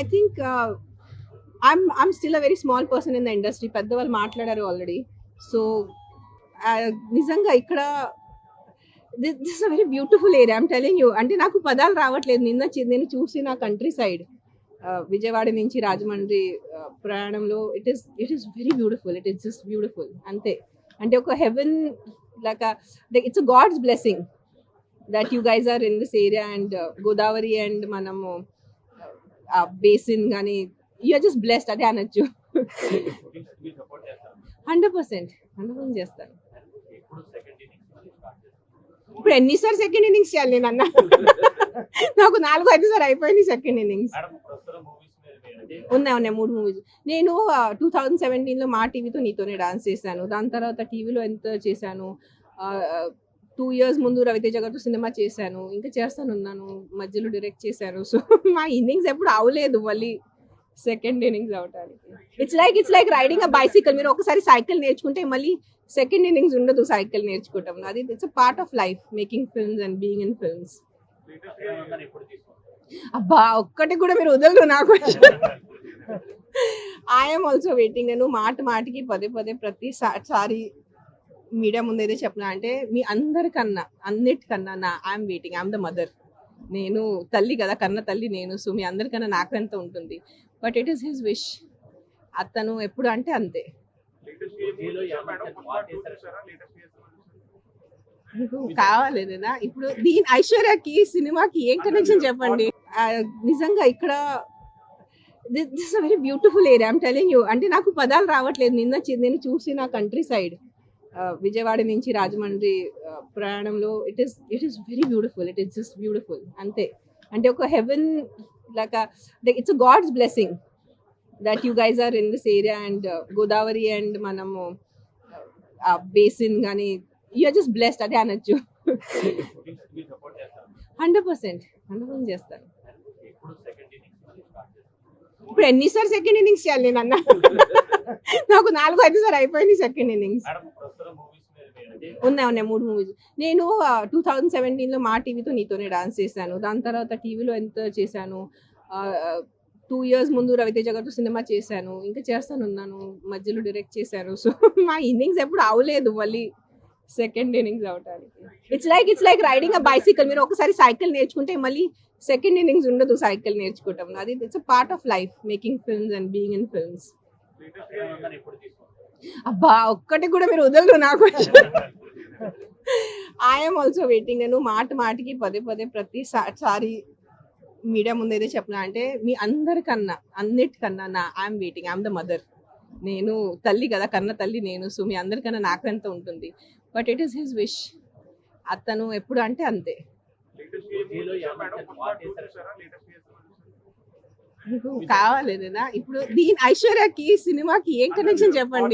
I think I'm I'm still a very small person in the industry పెద్దవాళ్ళు మాట్లాడారు already so నిజంగా ఇక్కడ this a very beautiful area I'm telling you అంటే నాకు పదాలు రావట్లేదు. నిన్న నేను చూసి నా కంట్రీ సైడ్ విజయవాడ నుంచి రాజమండ్రి ప్రయాణంలో it is it is very beautiful it is just beautiful అంతే. అంటే ఒక heaven like it's God's blessing that you guys are in this area and Godavari and మనము బేసిన్ కానీ యూఆర్ జస్ట్ బ్లెస్డ్ అదే అనొచ్చు. Hundred percent hundred percent చేస్తాను. ఇప్పుడు ఎన్నిసార్లు సెకండ్ ఇన్నింగ్స్ చేయాలి నేను అన్న? నాకు నాలుగు ఐదు సార్ అయిపోయింది సెకండ్ ఇన్నింగ్స్ ఉన్నాయి ఉన్నాయి మూడు మూవీస్ నేను టూ థౌజండ్ సెవెంటీన్లో మా టీవీతో నీతోనే డాన్స్ చేశాను. దాని తర్వాత టీవీలో ఎంత చేశాను? టూ ఇయర్స్ ముందు రవితేజ గారితో సినిమా చేశాను. ఇంకా చేస్తాను ఉన్నాను మధ్యలో డైరెక్ట్ చేశాను సో మా ఇన్నింగ్స్ ఎప్పుడు అవలేదు మళ్ళీ సెకండ్ ఇన్నింగ్స్ అవటానికి. It's like it's like riding a bicycle మీరు ఒకసారి సైకిల్ నేర్చుకుంటే మళ్ళీ సెకండ్ ఇన్నింగ్స్ ఉండదు సైకిల్ నేర్చుకోవటం. అది it's a part of life making films and being in films అబ్బా ఒక్కటి కూడా మీరు వదలరు నాకు. ఐఎమ్ ఆల్సో వెయిటింగ్ నేను మాట మాటికి పదే పదే ప్రతిసారి మీడియా ముందు ఏదో చెప్పిన అంటే మీ అందరికన్నా అన్నిటికన్నా నా I'm waiting I'm the mother నేను తల్లి కదా కన్న తల్లి నేను సో మీ అందరికన్నా నాకు ఎంత ఉంటుంది. But it is his wish అతను ఎప్పుడు అంటే అంతే. మీకు ఇప్పుడు దీని ఐశ్వర్యకి సినిమాకి ఏం కనెక్షన్ చెప్పండి? నిజంగా ఇక్కడ this a very beautiful area I'm telling you అంటే నాకు పదాలు రావట్లేదు నిన్న నేను చూసి నా కంట్రీ సైడ్ విజయవాడ నుంచి రాజమండ్రి ప్రయాణంలో it is it is very beautiful it is just beautiful అంతే. అంటే ఒక heaven like it's God's blessing that you guys are in this area and Godavari and మనము ఆ బేసిన్ కానీ యూఆర్ జస్ట్ బ్లెస్డ్ అదే అనొచ్చు. Hundred percent. హండ్రెడ్ పర్సెంట్ చేస్తాను. ఇప్పుడు ఎన్నిసార్లు సెకండ్ ఇన్నింగ్స్ చేయాలి నేను అన్న నాకు నాలుగు ఐదు సార్ అయిపోయింది సెకండ్ ఇన్నింగ్స్ ఉన్నాయి ఉన్నాయి మూడు మూవీస్ నేను టూ థౌజండ్ సెవెంటీన్లో మా టీవీతో నీతోనే డాన్స్ చేశాను. దాని తర్వాత టీవీలో ఎంత చేశాను? టూ ఇయర్స్ ముందు రవితేజ గారితో సినిమా చేశాను. ఇంకా చేస్తాను ఉన్నాను మధ్యలో డైరెక్ట్ చేశాను సో మా ఇన్నింగ్స్ ఎప్పుడు అవలేదు మళ్ళీ సెకండ్ ఇన్నింగ్స్ అవటానికి. It's like it's like riding a bicycle మీరు ఒకసారి సైకిల్ నేర్చుకుంటే మళ్ళీ సెకండ్ ఇన్నింగ్స్ ఉండదు సైకిల్ నేర్చుకోవటం. అది it's a part of life making films and being in films అబ్బా ఒక్కటి కూడా మీరు వదలరు నాకు ఐఎమ్ ఆల్సో వెయిటింగ్ నేను మాట మాటికి పదే పదే ప్రతిసారి మీడియా ముందు అయితే చెప్పిన అంటే మీ అందరికన్నా అన్నిటికన్నా నా I'm waiting I'm the mother నేను తల్లి కదా కన్న తల్లి నేను సో మీ అందరికన్నా నాకు ఎంత ఉంటుంది? But it is his wish అతను ఎప్పుడు అంటే అంతే. కావాలి ఏదైనా? ఇప్పుడు దీని ఐశ్వర్యకి సినిమాకి ఏం కనెక్షన్ చెప్పండి?